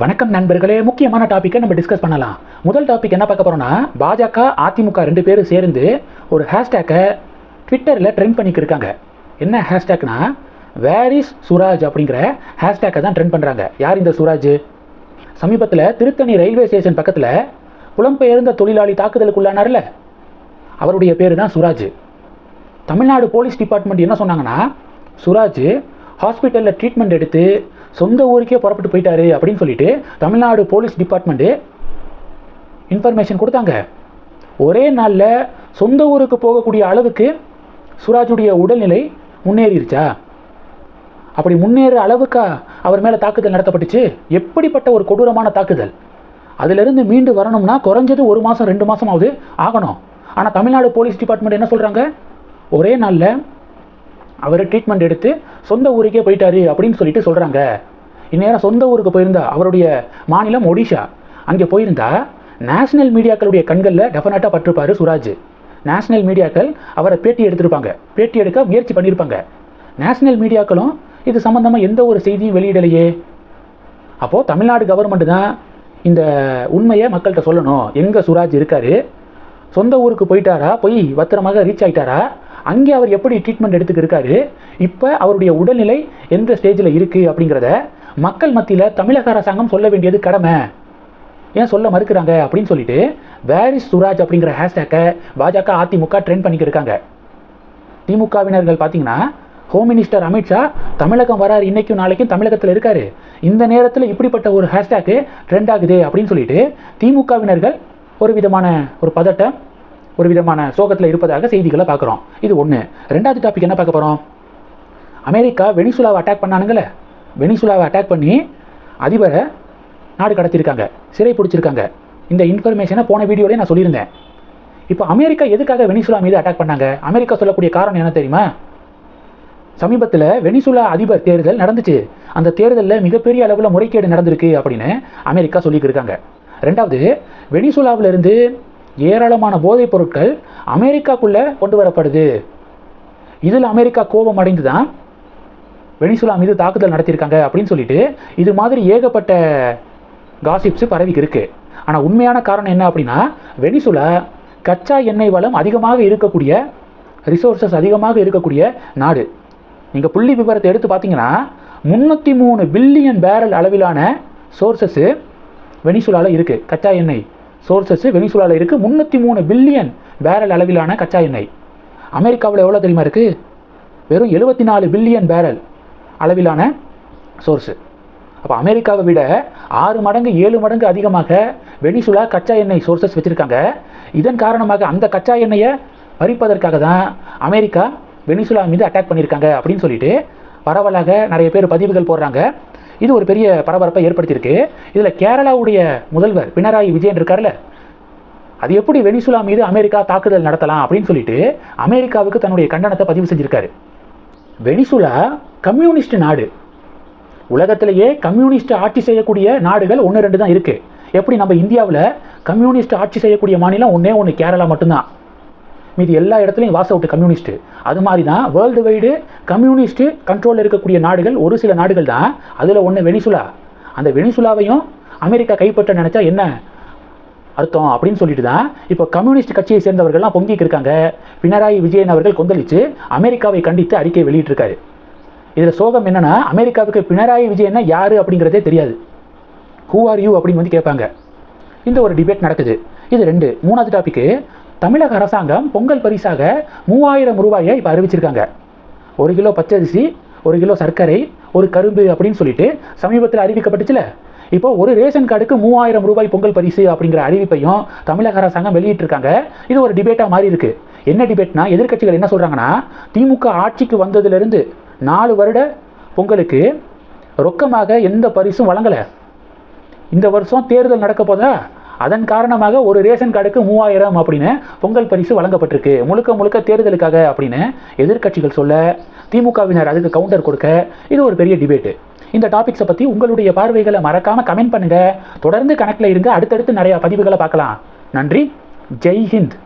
வணக்கம் நண்பர்களே முக்கியமான டாப்பிக்கை நம்ம டிஸ்கஸ் பண்ணலாம். முதல் டாபிக் என்ன பார்க்க போறோம்னா பாஜக அதிமுக ரெண்டு பேரும் சேர்ந்து ஒரு ஹேஷ்டேக்கை ட்விட்டரில் ட்ரெண்ட் பண்ணிக்கிட்டு இருக்காங்க. என்ன ஹேஷ்டேக்னா வேர் இஸ் சுராஜ் அப்படிங்கிற ஹேஷ்டேக்கை தான் ட்ரெண்ட் பண்ணுறாங்க யார் இந்த சுராஜ் சமீபத்தில் திருத்தணி ரயில்வே ஸ்டேஷன் பக்கத்தில் புலம்பெயர்ந்த தொழிலாளி தாக்குதலுக்குள்ளானார்ல? அவருடைய பேர் தான் சுராஜ் தமிழ்நாடு போலீஸ் டிபார்ட்மெண்ட் என்ன சொன்னாங்கன்னா சுராஜ் ஹாஸ்பிட்டலில் ட்ரீட்மெண்ட் எடுத்து சொந்த ஊருக்கே புறப்பட்டு போயிட்டாரு அப்படின்னு சொல்லிட்டு தமிழ்நாடு போலீஸ் டிபார்ட்மெண்ட்டு இன்ஃபர்மேஷன் கொடுத்தாங்க. ஒரே நாளில் சொந்த ஊருக்கு போகக்கூடிய அளவுக்கு சுராஜுடைய உடல்நிலை முன்னேறிடுச்சா அப்படி முன்னேற அளவுக்கா அவர் மேலே தாக்குதல் நடத்தப்பட்டுச்சு? எப்படிப்பட்ட ஒரு கொடூரமான தாக்குதல்? அதிலிருந்து மீண்டு வரணும்னா குறைஞ்சது ஒரு மாதம் ரெண்டு மாதமாவது ஆகணும். ஆனால் தமிழ்நாடு போலீஸ் டிபார்ட்மெண்ட் என்ன சொல்கிறாங்க ஒரே நாளில் அவர் ட்ரீட்மெண்ட் எடுத்து சொந்த ஊருக்கே போயிட்டாரு அப்படின்னு சொல்லிட்டு சொல்கிறாங்க இந்நேரம் சொந்த ஊருக்கு போயிருந்தா அவருடைய மாநிலம் ஒடிஷா. அங்கே போயிருந்தா நேஷனல் மீடியாக்களுடைய கண்களில் டெஃபினட்டாக பட்டிருப்பார் சுராஜ். நேஷனல் மீடியாக்கள் அவரை பேட்டி எடுத்திருப்பாங்க. பேட்டி எடுக்க முயற்சி பண்ணியிருப்பாங்க நேஷனல் மீடியாக்களும் இது சம்மந்தமாக எந்த ஒரு செய்தியும் வெளியிடலையே. அப்போது தமிழ்நாடு கவர்மெண்ட் தான் இந்த உண்மையை மக்கள்கிட்ட சொல்லணும். எங்கே சுராஜ் இருக்காரு? சொந்த ஊருக்கு போயிட்டாரா? போய் பத்திரமாக ரீச் ஆகிட்டாரா அங்கே அவர் எப்படி ட்ரீட்மெண்ட் எடுத்துக்கிருக்காரு? இப்போ அவருடைய உடல்நிலை எந்த ஸ்டேஜில் இருக்குது அப்படிங்கிறத மக்கள் மத்தியில் தமிழக அரசாங்கம் சொல்ல வேண்டியது கடமை. ஏன் சொல்ல மறுக்கிறாங்க அப்படின்னு சொல்லிட்டு வேரிஸ் சுராஜ் அப்படிங்கிற ஹேஷ்டேக்கை பாஜக அதிமுக ட்ரெண்ட் பண்ணிக்கிருக்காங்க. திமுகவினர்கள் பார்த்தீங்கன்னா ஹோம் மினிஸ்டர் அமித்ஷா தமிழகம் வராரு இன்னைக்கும் நாளைக்கும் தமிழகத்தில் இருக்காரு. இந்த நேரத்தில் இப்படிப்பட்ட ஒரு ஹேஷ்டேக்கு ட்ரெண்ட் ஆகுது அப்படின்னு சொல்லிட்டு திமுகவினர்கள் ஒரு விதமான ஒரு பதட்டம் ஒரு விதமான சோகத்தில் இருப்பதாக செய்திகளை பார்க்குறோம். இது ஒன்று ரெண்டாவது டாபிக் என்ன பார்க்க போகிறோம் அமெரிக்கா வெனிசுலாவை அட்டாக் பண்ணானுங்களே. வெனிசுலாவை அட்டாக் பண்ணி அதிபரை நாடு கடத்தியிருக்காங்க. சிறை பிடிச்சிருக்காங்க. இந்த இன்ஃபர்மேஷனை போன வீடியோலேயே நான் சொல்லியிருந்தேன். இப்போ அமெரிக்கா எதுக்காக வெனிசுலா மீது அட்டாக் பண்ணாங்க? அமெரிக்கா சொல்லக்கூடிய காரணம் என்ன தெரியுமா? சமீபத்தில் வெனிசுலா அதிபர் தேர்தல் நடந்துச்சு. அந்த தேர்தலில் மிகப்பெரிய அளவில் முறைகேடு நடந்திருக்கு அப்படின்னு அமெரிக்கா சொல்லிக்கிருக்காங்க ரெண்டாவது வெனிசுலாவிலிருந்து ஏராளமான போதைப் பொருட்கள் அமெரிக்காக்குள்ளே கொண்டு வரப்படுது. இதில் அமெரிக்கா கோபம் அடைந்து தான் வெனிசுலா மீது தாக்குதல் நடத்தியிருக்காங்க அப்படின்னு சொல்லிட்டு இது மாதிரி ஏகப்பட்ட காசிப்ஸ் பரவிக்கு இருக்கு. ஆனால் உண்மையான காரணம் என்ன அப்படின்னா வெனிசுலா கச்சா எண்ணெய் வளம் அதிகமாக இருக்கக்கூடிய ரிசோர்சஸ் அதிகமாக இருக்கக்கூடிய நாடு. நீங்கள் புள்ளி விவரத்தை எடுத்து பார்த்தீங்கன்னா முந்நூற்றி மூணு பில்லியன் பேரல் அளவிலான சோர்சஸ்ஸு வெனிசுலாவில் இருக்குது கச்சா எண்ணெய். சோர்சஸ் வெனிசுலாவில் இருக்குது முந்நூற்றி மூணு பில்லியன் பேரல் அளவிலான கச்சா எண்ணெய். அமெரிக்காவில் எவ்வளோ தெரியுமா இருக்குது வெறும் எழுபத்தி நாலு பில்லியன் பேரல் அளவிலான சோர்ஸு அப்போ அமெரிக்காவை விட ஆறு மடங்கு ஏழு மடங்கு அதிகமாக வெனிசுலா கச்சா எண்ணெய் சோர்சஸ் வச்சுருக்காங்க. இதன் காரணமாக அந்த கச்சா எண்ணெயை பறிப்பதற்காக தான் அமெரிக்கா வெனிசுலா மீது அட்டாக் பண்ணியிருக்காங்க அப்படின்னு சொல்லிட்டு பரவலாக நிறைய பேர் பதிவுகள் போடுறாங்க. இது ஒரு பெரிய பரபரப்பை ஏற்படுத்தியிருக்கு. இதில் கேரளாவுடைய முதல்வர் பினராயி விஜயன் இருக்கார்ல. அது எப்படி வெனிசுலா மீது அமெரிக்கா தாக்குதல் நடத்தலாம் அப்படின்னு சொல்லிட்டு அமெரிக்காவுக்கு தன்னுடைய கண்டனத்தை பதிவு செஞ்சுருக்காரு. வெனிசுலா கம்யூனிஸ்ட் நாடு. உலகத்திலேயே கம்யூனிஸ்ட் ஆட்சி செய்யக்கூடிய நாடுகள் ஒன்று ரெண்டு தான் இருக்குது எப்படி நம்ம இந்தியாவில் கம்யூனிஸ்ட் ஆட்சி செய்யக்கூடிய மாநிலம் ஒன்றே ஒன்று கேரளா மட்டும்தான். மீதி எல்லா இடத்துலையும் வாஸ் அவுட் கம்யூனிஸ்ட்டு அது மாதிரி தான் வேர்ல்டு வைடு கம்யூனிஸ்ட்டு கண்ட்ரோலில் இருக்கக்கூடிய நாடுகள் ஒரு சில நாடுகள் தான். அதில் ஒன்று வெனிசுலா அந்த வெனிசுலாவையும் அமெரிக்கா கைப்பற்ற நினச்சா என்ன அர்த்தம் அப்படின்னு சொல்லிட்டு தான் இப்போ கம்யூனிஸ்ட் கட்சியை சேர்ந்தவர்கள்லாம் பொங்கிக்கு இருக்காங்க. பினராயி விஜயன் அவர்கள் கொந்தளித்து அமெரிக்காவை கண்டித்து அறிக்கை வெளியிட்டிருக்காரு. இதில் சோகம் என்னென்னா அமெரிக்காவுக்கு பினராயி விஜயன்னா யார் அப்படிங்கிறதே தெரியாது. ஹூ ஆர் யூ அப்படின்னு வந்து கேட்பாங்க. இந்த ஒரு டிபேட் நடக்குது. இது ரெண்டு. மூணாவது டாபிக்கு தமிழக அரசாங்கம் பொங்கல் பரிசாக மூவாயிரம் ரூபாயை இப்போ அறிவிச்சிருக்காங்க. ஒரு கிலோ பச்சரிசி ஒரு கிலோ சர்க்கரை ஒரு கரும்பு அப்படின்னு சொல்லிட்டு சமீபத்தில் அறிவிக்கப்பட்டுச்சுல. இப்போ ஒரு ரேஷன் கார்டுக்கு மூவாயிரம் ரூபாய் பொங்கல் பரிசு அப்படிங்கிற அறிவிப்பையும் தமிழக அரசாங்கம் வெளியிட்டிருக்காங்க. இது ஒரு டிபேட்டாக மாறி இருக்கு. என்ன டிபேட்னா எதிர்க்கட்சிகள் என்ன சொல்கிறாங்கன்னா திமுக ஆட்சிக்கு வந்ததிலிருந்து நாலு வருட பொங்கலுக்கு ரொக்கமாக எந்த பரிசும் வழங்கலை. இந்த வருஷம் தேர்தல் நடக்க போதா? அதன் காரணமாக ஒரு ரேஷன் கார்டுக்கு மூவாயிரம் அப்படின்னு பொங்கல் பரிசு வழங்கப்பட்டிருக்கு. முழுக்க முழுக்க தேர்தலுக்காக அப்படின்னு எதிர்க்கட்சிகள் சொல்ல திமுகவினர் அதுக்கு கவுண்டர் கொடுக்க இது ஒரு பெரிய டிபேட்டு இந்த டாபிக்ஸை பற்றி உங்களுடைய பார்வைகளை மறக்காமல் கமெண்ட் பண்ணுங்கள் தொடர்ந்து கணக்கில் இருங்க. அடுத்தடுத்து நிறையா பதிவுகளை பார்க்கலாம். நன்றி. ஜெய் ஹிந்த்.